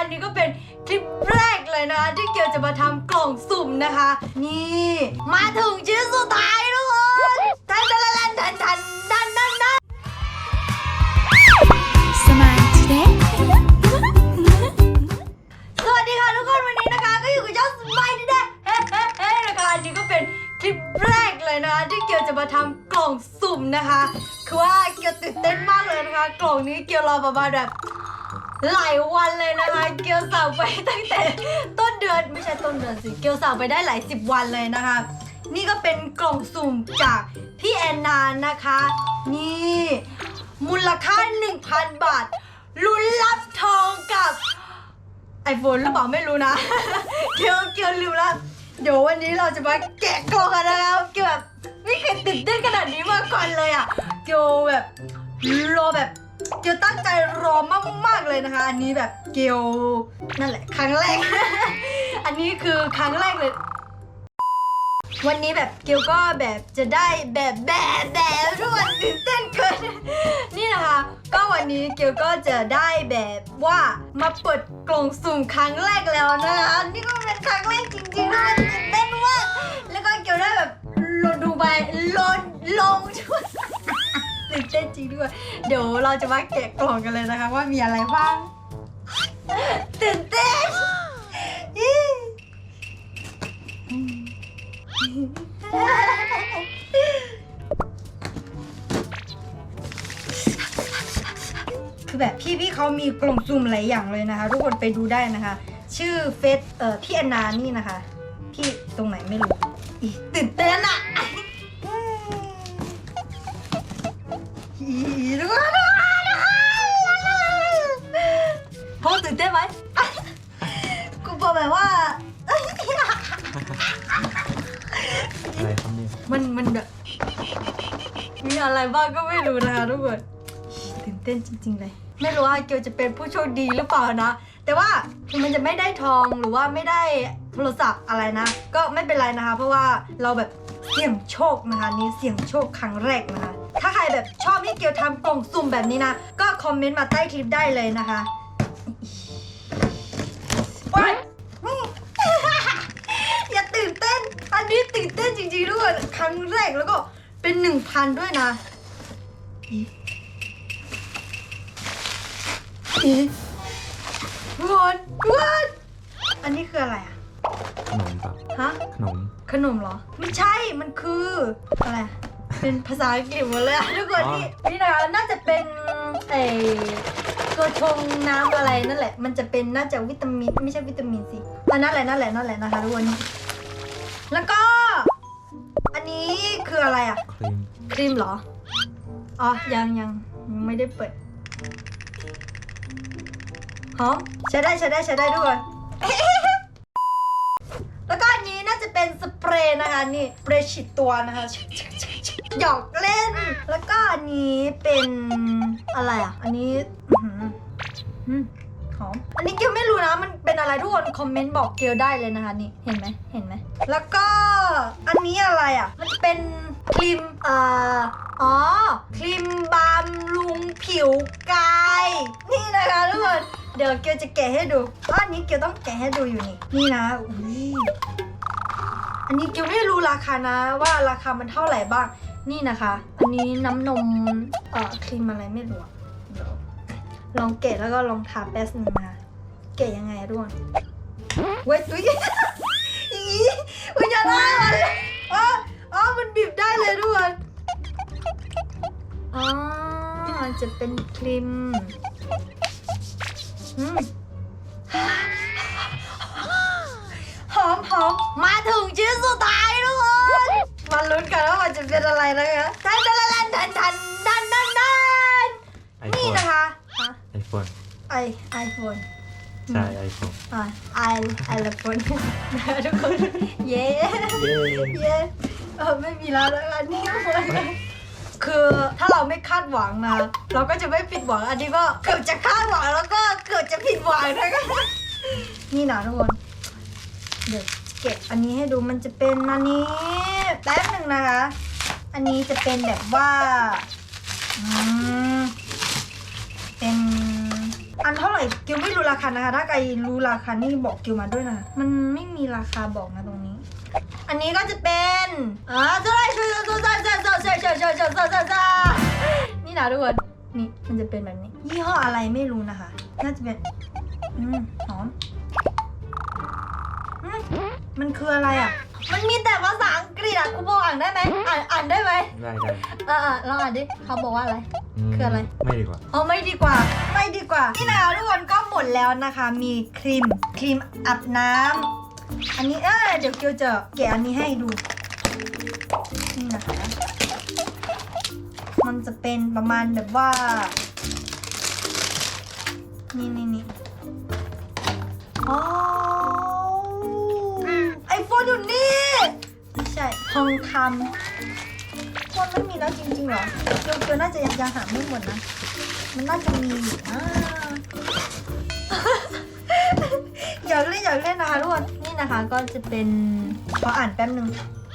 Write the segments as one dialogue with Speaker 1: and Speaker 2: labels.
Speaker 1: อันนี้ก็เป็นคลิปแรกเลยนะคะที่เกียวจะมาทำกล่องสุ่มนะคะ นี่ มาถึงชิ้นสุดท้ายทุกคนทันทันทันทันทันทันทันทัน
Speaker 2: สมาธิเด็ก
Speaker 1: สวัสดีค่ะทุกคนวันนี้นะคะ ก็อยู่กับเจ้าสไปเดอร์เด้เฮ้เฮ้เฮ้นะคะอันนี้ก็เป็นคลิปแรกเลยนะคะที่เกียวจะมาทำกล่องสุ่มนะคะ คือว่าเกียวตื่นเต้นมากเลยนะคะ กล่องนี้เกียวรอประมาณแบบ หลายวันเลยนะคะ เกียวสั่งไปตั้งแต่ต้นเดือนไม่ใช่ต้นเดือนสิเกียวสั่งไปได้หลายสิบวันเลยนะคะ นี่ก็เป็นกล่องสุ่มจากพี่แอนนานะคะ นี่มูลค่า 1,000 บาทลุ้นรับทองกับไอโฟนหรือเปล่าไม่รู้นะ เกียวเกียวลืมล้วเดี๋ยววันนี้เราจะมาแกะกล่องกันนะครับเกียวแบบไม่เคยตื่นเต้นขนาดนี้มาก่อนเลยอะเกียวแบบรอแบบ เกียวตั้งใจรอมากๆเลยนะคะ อันนี้แบบเกียวนั่นแหละ ครั้งแรก อันนี้คือครั้งแรกเลย วันนี้แบบเกียวก็แบบจะได้แบบแบบแบบทุกคนตื่นเต้นเกิน นี่นะคะ ก็วันนี้เกียวก็จะได้แบบว่ามาเปิดกล่องสุ่มครั้งแรกแล้วนะคะ นี่ก็เป็นครั้งแรกจริง ด้วย เดี๋ยวเราจะมาแกะกล่องกันเลยนะคะ ว่ามีอะไรบ้างตื่นเต้นคือแบบพี่พี่เขามีกล่องซุ่มหลายอย่างเลยนะคะ ทุกคนไปดูได้นะคะ ชื่อเฟซเอ่อพี่แอนนานี่นะคะ พี่ตรงไหนไม่รู้ตื่น อะไร
Speaker 3: ครับเนี่ย
Speaker 1: มันมันแบบมีอะไรบ้างก็ไม่รู้นะคะทุกคนตื่นเต้นจริง ๆ เลย ไม่รู้ว่าเกียวจะเป็นผู้โชคดีหรือเปล่านะ แต่ว่าถึงมันจะไม่ได้ทองหรือว่าไม่ได้โทรศัพท์อะไรนะ ก็ไม่เป็นไรนะคะ เพราะว่าเราแบบเสี่ยงโชคนะคะนี่เสี่ยงโชคครั้งแรกนะคะ ถ้าใครแบบชอบให้เกียวทำกล่องสุ่มแบบนี้นะ ก็คอมเมนต์มาใต้คลิปได้เลยนะคะ จริงๆด้วยครั้งแรกแล้วก็เป็นหนึ่งพันด้วยนะอีอีวอนวอนอันนี้คืออะไรอะ
Speaker 3: ขนมปะ
Speaker 1: ฮะ
Speaker 3: ขนม
Speaker 1: ขนมเหรอ ไม่ใช่ มันคืออะไรอะเป็นภาษาอังกฤษหมดเลยอะทุกคน
Speaker 3: อ๋อ
Speaker 1: นี่นี่นะคะน่าจะเป็นไอ้ตัวชงน้ำอะไรนั่นแหละ มันจะเป็นน่าจะวิตามินไม่ใช่วิตามินสิอันนั่นแหละนั่นแหละนั่นแหละนะคะทุกคน แล้วก็อันนี้ คืออะไรอะ
Speaker 3: ครีม
Speaker 1: ครีมเหรอ อ๋อ ยังยังยังไม่ได้เปิดหอมใช้ได้ใช้ได้ใช้ได้ด้วย แล้วก็อันนี้น่าจะเป็นสเปรย์นะคะนี่สเปรย์ฉีดตัวนะคะหยอกเล่น แล้วก็อันนี้เป็นอะไรอะ อันนี้อื้อหืออืมหอม อันนี้เกี อะไรทุกคนคอมเมนต์บอกเกียวได้เลยนะคะนี่เห็นไหมเห็นไหมแล้วก็อันนี้อะไรอะ มันจะเป็นครีมเอ่ออ๋อครีมบำรุงผิวกาย นี่นะคะทุกคนเดี๋ยวเกียวจะแกะให้ดูอันนี้เกียวต้องแกะให้ดูอยู่นี่นี่นะอุ้ยอันนี้เกียวไม่รู้ราคานะ ว่าราคามันเท่าไหร่บ้างนี่นะคะ อันนี้น้ำนมเอ่อครีมอะไรไม่รู้เดี๋ยวลองแกะแล้วก็ลองทาแป๊บนึงนะคะ แกะยังไงอะทุกคนเว้ยตุ้ยอีอุ้ยอย่าล่ามันเลยอ๋ออ๋อมันบีบได้เลยทุกคนอ๋อจะเป็นครีมอืมหอมหอมมาถึงชิ้นสุดท้ายทุกคนมาลุ้นกันว่ามันจะเป็นอะไรนะคะทันทันทันทันทันทันทันทัน
Speaker 3: ไอโฟ
Speaker 1: นี่
Speaker 3: นะ
Speaker 1: คะ
Speaker 3: ไอโฟน
Speaker 1: ไอไอโฟน
Speaker 3: ใช่ไอโฟน
Speaker 1: อ่าไอไอละคนนะคะทุกคน เย้
Speaker 3: เย้
Speaker 1: เย้เออไม่มีแล้วแล้วอันนี้หมดเลยคือถ้าเราไม่คาดหวังนะเราก็จะไม่ผิดหวังอันนี้ก็เกือบจะคาดหวังแล้วก็เกือบจะผิดหวังนะคะนี่นะทุกคน เดี๋ยวเก็บอันนี้ให้ดูมันจะเป็นอันนี้แป๊บหนึ่งนะคะ อันนี้จะเป็นแบบว่าอืมเป็น อันเท่าไหร่เกียวไม่รู้ราคานะคะ ถ้าใครรู้ราคานี่บอกเกียวมาด้วยนะ มันไม่มีราคาบอกนะตรงนี้ อันนี้ก็จะเป็นอ่าเท่าไหร่ช่วยช่วยช่วยช่วยช่วยช่วยช่วยช่วยช่วยช่วยช่วยช่วยนี่นะทุกคนนี่มันจะเป็นแบบนี้ ยี่ห้ออะไรไม่รู้นะคะ น่าจะเป็นอืมหอมมันคืออะไรอะ มันมีแต่ภาษาอังกฤษอะครูโบอ่านได้ไหมอ่านอ่านได้ไหม
Speaker 3: ได้ได้
Speaker 1: อ่าอ่าลองอ่านดิเขาบอกว่าอะไร คืออะไร
Speaker 3: ไม่ดีกว่า
Speaker 1: เอาไม่ดีกว่า ไม่ดีกว่า นี่นะคะทุกคนก็หมดแล้วนะคะ มีครีม ครีมอาบน้ำอันนี้เออเดี๋ยวเกียวจะแกะอันนี้ให้ดู นี่นะคะ มันจะเป็นประมาณแบบว่า นี่นี่นี่อ๋อไอโฟนอยู่นี่ ไม่ใช่ทองคำคน ไม่มีแล้วจริงๆเหรอเกียวเกียวน่าจะยังยังหาไม่หมดนะ มันน่าจะมีอยู่นะอยากเล่นอยากเล่นนะคะทุกคนนี่นะคะก็จะเป็นขออ่านแป๊บหนึ่ง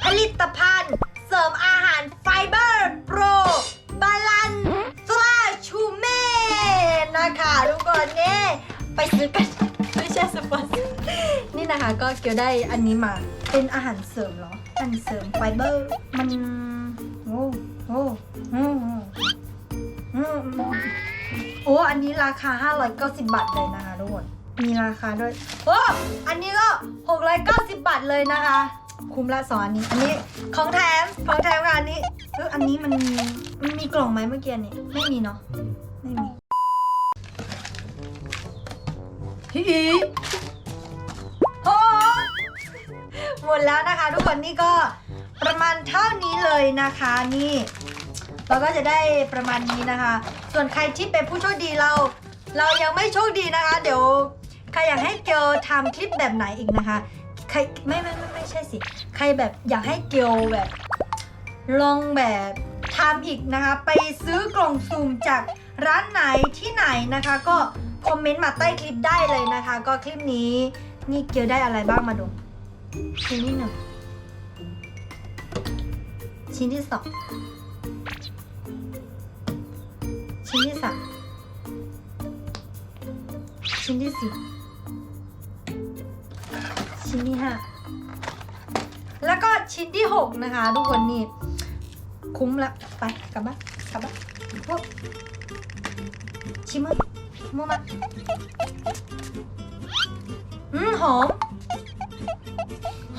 Speaker 1: ผลิตภัณฑ์ เสริมอาหารไฟเบอร์โปรบาลันสลาชูเม่นะคะทุกคนนี่ไปซื้อกันไม่ใช่สปอนเซอร์นี่นะคะก็เกี่ยวได้อันนี้มาเป็นอาหารเสริมเหรออาหารเสริมไฟเบอร์มัน อ้โอ้โอ้โอ้อืมอืมโอ้ อันนี้ราคา 590 บาทเลยนะคะทุกคน มีราคาด้วย โอ้ อันนี้ก็ 690 บาทเลยนะคะ คุ้มละสองอันนี้ อันนี้ของแถม ของแถมค่ะอันนี้เอออันนี้มันมีมันมีกล่องไหมเมื่อกี้อันนี้ไม่มีเนาะ
Speaker 3: อืม
Speaker 1: ไม่มีฮีโอ้หมดแล้วนะคะ ทุกคนนี่ก็ ประมาณเท่านี้เลยนะคะนี่ เราก็จะได้ประมาณนี้นะคะ ส่วนใครที่เป็นผู้โชคดีเรา เรายังไม่โชคดีนะคะ เดี๋ยวใครอยากให้เกลทำคลิปแบบไหนอีกนะคะใครไม่ไม่ไม่ไม่ใช่สิ ใครแบบอยากให้เกลแบบ ลองแบบทำอีกนะคะ ไปซื้อกล่องซูมจากร้านไหนที่ไหนนะคะ ก็คอมเมนต์มาใต้คลิปได้เลยนะคะ ก็คลิปนี้นี่เกียวได้อะไรบ้างมาดูชิ้นที่หนึ่ง ชิ้นที่สองชิ้นที่สามชิ้นที่สี่ชิ้นที่ห้าแล้วก็ชิ้นที่6นะคะ ทุกคนนี่คุ้มละไปกลับบ้านกลับบ้านพวกชิมมั้ยมัวมาอืมหอม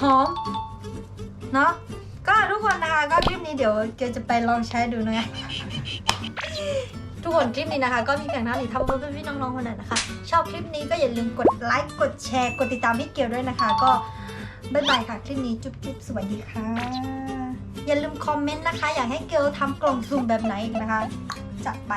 Speaker 1: หอม เนาะ ก็ทุกคนนะคะก็คลิปนี้เดี๋ยวเกียวจะไปลองใช้ดูนะคะทุกคนคลิปนี้นะคะ ก็มีเพียงเท่านี้ถ้าเพื่อนพี่ๆน้องๆคนไหนนะคะ ชอบคลิปนี้ก็อย่าลืมกดไลค์กดแชร์กดติดตามพี่เกียวด้วยนะคะ ก็บ๊ายบายค่ะคลิปนี้จุ๊บจุ๊บสวัสดีค่ะ อย่าลืมคอมเมนต์นะคะ อยากให้เกลทำกล่องสุ่มแบบไหนอีกนะคะจัดไป